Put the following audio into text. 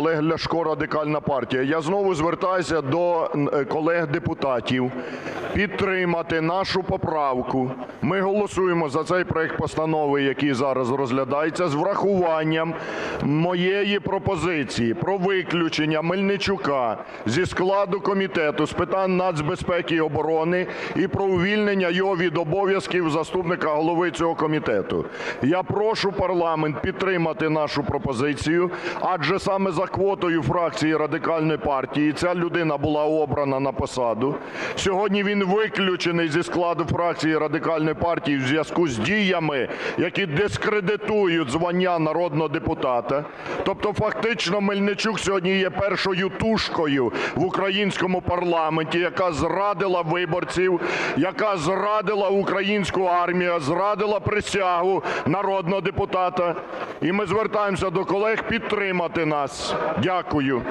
Олег Ляшко, Радикальна партія. Я знову звертаюся до е, колег-депутатів підтримати нашу поправку. Ми голосуємо за цей проект постанови, який зараз розглядається, з врахуванням моєї пропозиції про виключення Мельничука зі складу Комітету з питань нацбезпеки і оборони і про увільнення його від обов'язків заступника голови цього комітету. Я прошу парламент підтримати нашу пропозицію, адже саме за квотою фракції Радикальної партії ця людина була обрана на посаду. Сьогодні він виключений зі складу фракції Радикальної партії в зв'язку з діями, які дискредитують звання народного депутата. Тобто фактично Мельничук сьогодні є першою тушкою в українському парламенті, яка зрадила виборців, яка зрадила українську армію, зрадила присягу народного депутата. І ми звертаємося до колег підтримати нас. Дякую.